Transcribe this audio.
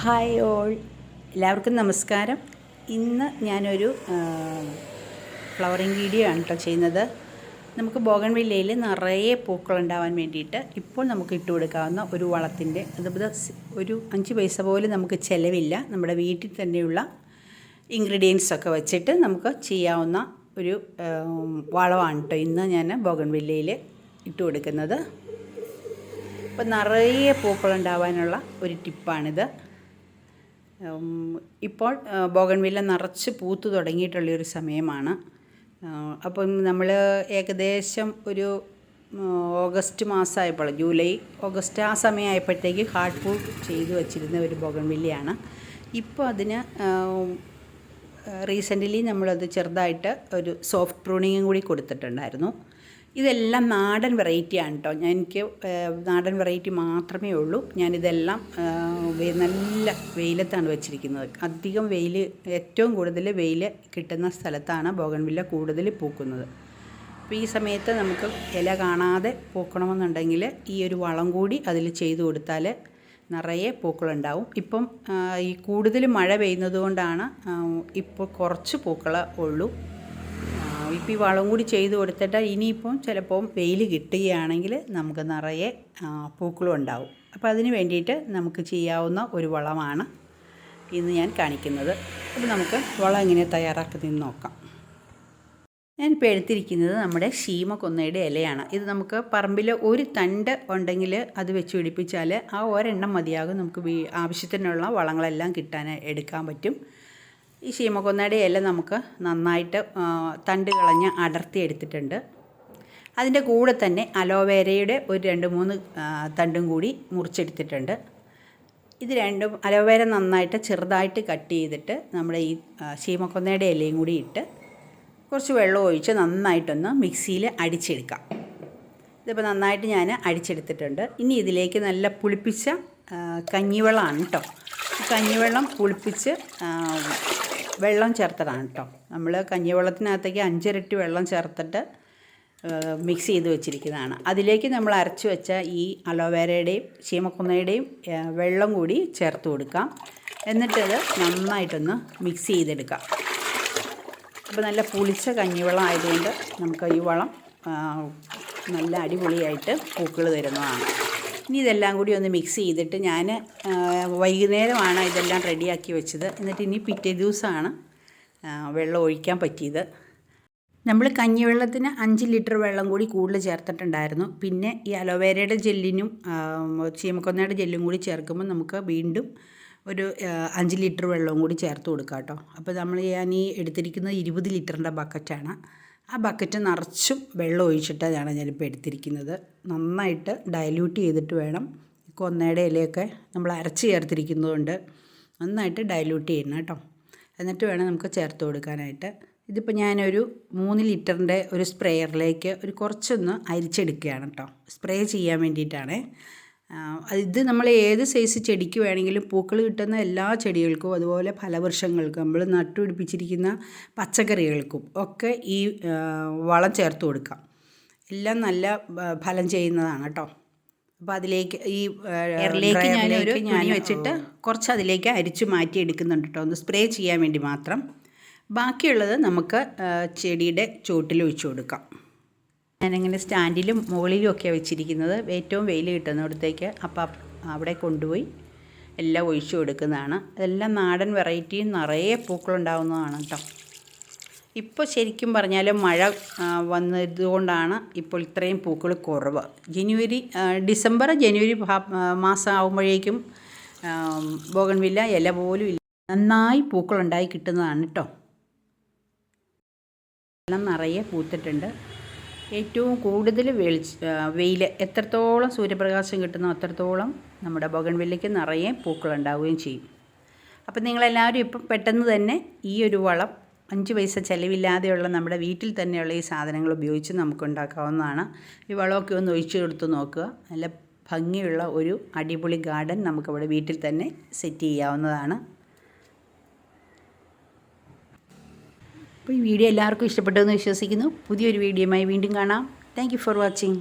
Hi all. എല്ലാവർക്കും നമസ്കാരം. ഇന്ന് ഞാനൊരു ഫ്ലവറിങ് വീഡിയോ ആണ് കേട്ടോ ചെയ്യുന്നത്. നമുക്ക് ബോഗൺവില്ലയിൽ നിറയെ പൂക്കളുണ്ടാവാൻ വേണ്ടിയിട്ട് ഇപ്പോൾ നമുക്ക് ഇട്ട് കൊടുക്കാവുന്ന ഒരു വളത്തിന്റെ അതുപോലെ ഒരു അഞ്ച് പൈസ പോലും നമുക്ക് ചിലവില്ല. നമ്മുടെ വീട്ടിൽ തന്നെയുള്ള ഇൻഗ്രീഡിയൻസ് ഒക്കെ വെച്ചിട്ട് നമുക്ക് ചെയ്യാവുന്ന ഒരു വളമാണ് കേട്ടോ ഇന്ന് ഞാൻ ബോഗൺവില്ലയിൽ ഇട്ട് കൊടുക്കുന്നത്. അപ്പോൾ നിറയെ പൂക്കളുണ്ടാവാനുള്ള ഒരു ടിപ്പാണിത്. ഇപ്പോൾ ബോഗൺവില്ല നിറച്ച് പൂത്ത് തുടങ്ങിയിട്ടുള്ളൊരു സമയമാണ്. അപ്പം നമ്മൾ ഏകദേശം ഒരു ഓഗസ്റ്റ് മാസമായപ്പോൾ ജൂലൈ ഓഗസ്റ്റ് ആ സമയമായപ്പോഴത്തേക്ക് ഹാർഡ് പൂ ചെയ്തു വച്ചിരുന്ന ഒരു ബോഗൺവില്ലയാണ്. ഇപ്പോൾ അതിന് റീസെന്റ്ലി നമ്മളത് ചെറുതായിട്ട് ഒരു സോഫ്റ്റ് പ്രൂണിങ്ങും കൂടി കൊടുത്തിട്ടുണ്ടായിരുന്നു. ഇതെല്ലാം നാടൻ വെറൈറ്റിയാണ് കേട്ടോ ഞാൻ എനിക്ക് നാടൻ വെറൈറ്റി മാത്രമേ ഉള്ളൂ. ഞാനിതെല്ലാം നല്ല വെയിലത്താണ് വെച്ചിരിക്കുന്നത്. അധികം വെയിൽ ഏറ്റവും കൂടുതൽ വെയിൽ കിട്ടുന്ന സ്ഥലത്താണ് ബോഗൻവില്ല കൂടുതൽ പൂക്കുന്നത്. അപ്പോൾ ഈ സമയത്ത് നമുക്ക് ഇല കാണാതെ പൂക്കണമെന്നുണ്ടെങ്കിൽ ഈ ഒരു വളം കൂടി അതിൽ ചെയ്തു കൊടുത്താൽ നിറയെ പൂക്കളുണ്ടാവും. ഇപ്പം ഈ കൂടുതൽ മഴ പെയ്യുന്നത് കൊണ്ടാണ് ഇപ്പോൾ കുറച്ച് പൂക്കൾ ഉള്ളൂ. ഈ വളം കൂടി ചെയ്ത് കൊടുത്തിട്ട് ഇനിയിപ്പം ചിലപ്പം വെയിൽ കിട്ടുകയാണെങ്കിൽ നമുക്ക് നിറയെ പൂക്കളും ഉണ്ടാവും. അപ്പോൾ അതിന് വേണ്ടിയിട്ട് നമുക്ക് ചെയ്യാവുന്ന ഒരു വളമാണ് ഇന്ന് ഞാൻ കാണിക്കുന്നത്. അപ്പോൾ നമുക്ക് വളം എങ്ങനെ തയ്യാറാക്കുന്നതെന്ന് നോക്കാം. ഞാനിപ്പോൾ എടുത്തിരിക്കുന്നത് നമ്മുടെ ശീമക്കൊന്നയുടെ ഇലയാണ്. ഇത് നമുക്ക് പറമ്പിൽ ഒരു തണ്ട് ഉണ്ടെങ്കിൽ അത് വെച്ച് പിടിപ്പിച്ചാൽ ആ ഒരെണ്ണം മതിയാകും. നമുക്ക് ആവശ്യത്തിനുള്ള വളങ്ങളെല്ലാം കിട്ടാൻ എടുക്കാൻ പറ്റും. ഈ ശീമക്കൊന്നയുടെ ഇല നമുക്ക് നന്നായിട്ട് തണ്ട് കളഞ്ഞ് അടർത്തി എടുത്തിട്ടുണ്ട്. അതിന്റെ കൂടെ തന്നെ അലോവേരയുടെ ഒരു രണ്ട് മൂന്ന് തണ്ടും കൂടി മുറിച്ചെടുത്തിട്ടുണ്ട്. ഇത് രണ്ടും അലോവേര നന്നായിട്ട് ചെറുതായിട്ട് കട്ട് ചെയ്തിട്ട് നമ്മൾ ഈ ശീമക്കൊന്നയുടെ ഇലയും കൂടി ഇട്ട് കുറച്ച് വെള്ളം ഒഴിച്ച് നന്നായിട്ടൊന്ന് മിക്സിയിൽ അടിച്ചെടുക്കാം. ഇതിപ്പോൾ നന്നായിട്ട് ഞാൻ അടിച്ചെടുത്തിട്ടുണ്ട്. ഇനി ഇതിലേക്ക് നല്ല പുളിപ്പിച്ച കഞ്ഞിവെള്ളമാണ് കേട്ടോ. കഞ്ഞിവെള്ളം പുളിപ്പിച്ച് വെള്ളം ചേർത്തതാണ് കേട്ടോ. നമ്മൾ കഞ്ഞിവെള്ളത്തിനകത്തേക്ക് അഞ്ചിരട്ടി വെള്ളം ചേർത്തിട്ട് മിക്സ് ചെയ്ത് വെച്ചിരിക്കുന്നതാണ്. അതിലേക്ക് നമ്മൾ അരച്ച് വെച്ച ഈ അലോവേരയുടെയും ചീമക്കുന്നയുടെയും വെള്ളം കൂടി ചേർത്ത് കൊടുക്കാം. എന്നിട്ടത് നന്നായിട്ടൊന്ന് മിക്സ് ചെയ്തെടുക്കാം. അപ്പോൾ നല്ല പുളിച്ച കഞ്ഞിവെള്ളം ആയതുകൊണ്ട് നമുക്ക് ഈ വളം നല്ല അടിപൊളിയായിട്ട് പൂക്കൾ തരുന്നതാണ്. ഇനി ഇതെല്ലാം കൂടി ഒന്ന് മിക്സ് ചെയ്തിട്ട് ഞാൻ വൈകുന്നേരമാണ് ഇതെല്ലാം റെഡിയാക്കി വെച്ചത്. എന്നിട്ട് ഇനി പിറ്റേ ദിവസമാണ് വെള്ളം ഒഴിക്കാൻ പറ്റിയത്. നമ്മൾ കഞ്ഞിവെള്ളത്തിന് അഞ്ച് ലിറ്റർ വെള്ളം കൂടി കൂടുതൽ ചേർത്തിട്ടുണ്ടായിരുന്നു. പിന്നെ ഈ അലോവേരയുടെ ജെല്ലിനും ചീമക്കൊന്നയുടെ ജെല്ലും കൂടി ചേർക്കുമ്പോൾ നമുക്ക് വീണ്ടും ഒരു അഞ്ച് ലിറ്റർ വെള്ളവും കൂടി ചേർത്ത് കൊടുക്കാം കേട്ടോ. അപ്പോൾ നമ്മൾ ഞാൻ ഈ എടുത്തിരിക്കുന്നത് ഇരുപത് ലിറ്ററിന്റെ ബക്കറ്റാണ് ആ ബക്കറ്റ് നിറച്ചും വെള്ളം ഒഴിച്ചിട്ടാണ് ഞാനിപ്പോൾ എടുത്തിരിക്കുന്നത്. നന്നായിട്ട് ഡയല്യൂട്ട് ചെയ്തിട്ട് വേണം. കൊന്നയുടെ ഇലയൊക്കെ നമ്മൾ അരച്ച് ചേർത്തിരിക്കുന്നതുകൊണ്ട് നന്നായിട്ട് ഡയല്യൂട്ട് ചെയ്യണം കേട്ടോ. എന്നിട്ട് വേണം നമുക്ക് ചേർത്ത് കൊടുക്കാനായിട്ട്. ഇതിപ്പോൾ ഞാനൊരു മൂന്ന് ലിറ്ററിന്റെ ഒരു സ്പ്രേയറിലേക്ക് ഒരു കുറച്ചൊന്ന് അരിച്ചെടുക്കുകയാണ് കേട്ടോ. സ്പ്രേ ചെയ്യാൻ വേണ്ടിയിട്ടാണ്. ഇത് നമ്മൾ ഏത് സൈസ് ചെടിക്ക് വേണമെങ്കിലും പൂക്കൾ കിട്ടുന്ന എല്ലാ ചെടികൾക്കും അതുപോലെ ഫലവൃക്ഷങ്ങൾക്കും നമ്മൾ നട്ടുപിടിപ്പിച്ചിരിക്കുന്ന പച്ചക്കറികൾക്കും ഒക്കെ ഈ വളം ചേർത്ത് കൊടുക്കാം എല്ലാം നല്ല ഫലം ചെയ്യുന്നതാണ് കേട്ടോ. അപ്പോൾ അതിലേക്ക് ഈ എയറിലേക്ക് ഞാനൊരു ഞാൻ വെച്ചിട്ട് കുറച്ച് അതിലേക്ക് അരിച്ചു മാറ്റി എടുക്കുന്നുണ്ട് കേട്ടോ. ഒന്ന് സ്പ്രേ ചെയ്യാൻ വേണ്ടി മാത്രം. ബാക്കിയുള്ളത് നമുക്ക് ചെടിയുടെ ചുവട്ടിൽ ഒഴിച്ചു കൊടുക്കാം. ഞാനിങ്ങനെ സ്റ്റാൻഡിലും മുകളിലും ഒക്കെയാണ് വെച്ചിരിക്കുന്നത് ഏറ്റവും വെയിൽ കിട്ടുന്നിടത്തേക്ക് അപ്പം അവിടെ കൊണ്ടുപോയി എല്ലാം ഒഴിച്ചു കൊടുക്കുന്നതാണ്. അതെല്ലാം നാടൻ വെറൈറ്റിയും നിറയെ പൂക്കളുണ്ടാവുന്നതാണ് കേട്ടോ. ഇപ്പോൾ ശരിക്കും പറഞ്ഞാൽ മഴ വന്നതുകൊണ്ടാണ് ഇപ്പോൾ ഇത്രയും പൂക്കൾ കുറവ്. ജനുവരി ഡിസംബർ ജനുവരി മാസം ആകുമ്പോഴേക്കും ബോഗൺവില്ല ഇല പോലും ഇല്ല. നന്നായി പൂക്കളുണ്ടായി കിട്ടുന്നതാണ് കേട്ടോ. എല്ലാം നിറയെ പൂത്തിട്ടുണ്ട്. ഏറ്റവും കൂടുതൽ വെളിച്ച വെയിൽ എത്രത്തോളം സൂര്യപ്രകാശം കിട്ടുന്നോ അത്രത്തോളം നമ്മുടെ ബൊഗൺവില്ലയ്ക്ക് നിറയെ പൂക്കളുണ്ടാവുകയും ചെയ്യും. അപ്പം നിങ്ങളെല്ലാവരും ഇപ്പം പെട്ടെന്ന് തന്നെ ഈ ഒരു വളം അഞ്ച് പൈസ ചിലവില്ലാതെയുള്ള നമ്മുടെ വീട്ടിൽ തന്നെയുള്ള ഈ സാധനങ്ങൾ ഉപയോഗിച്ച് നമുക്ക് ഉണ്ടാക്കാവുന്നതാണ്. ഈ വളമൊക്കെ ഒന്ന് ഒഴിച്ചു കൊടുത്ത് നോക്കുക. നല്ല ഭംഗിയുള്ള ഒരു അടിപൊളി ഗാർഡൻ നമുക്കവിടെ വീട്ടിൽ തന്നെ സെറ്റ് ചെയ്യാവുന്നതാണ്. അപ്പോൾ ഈ വീഡിയോ എല്ലാവർക്കും ഇഷ്ടപ്പെട്ടു എന്ന് വിശ്വസിക്കുന്നു. പുതിയൊരു വീഡിയോയുമായി വീണ്ടും കാണാം. Thank for watching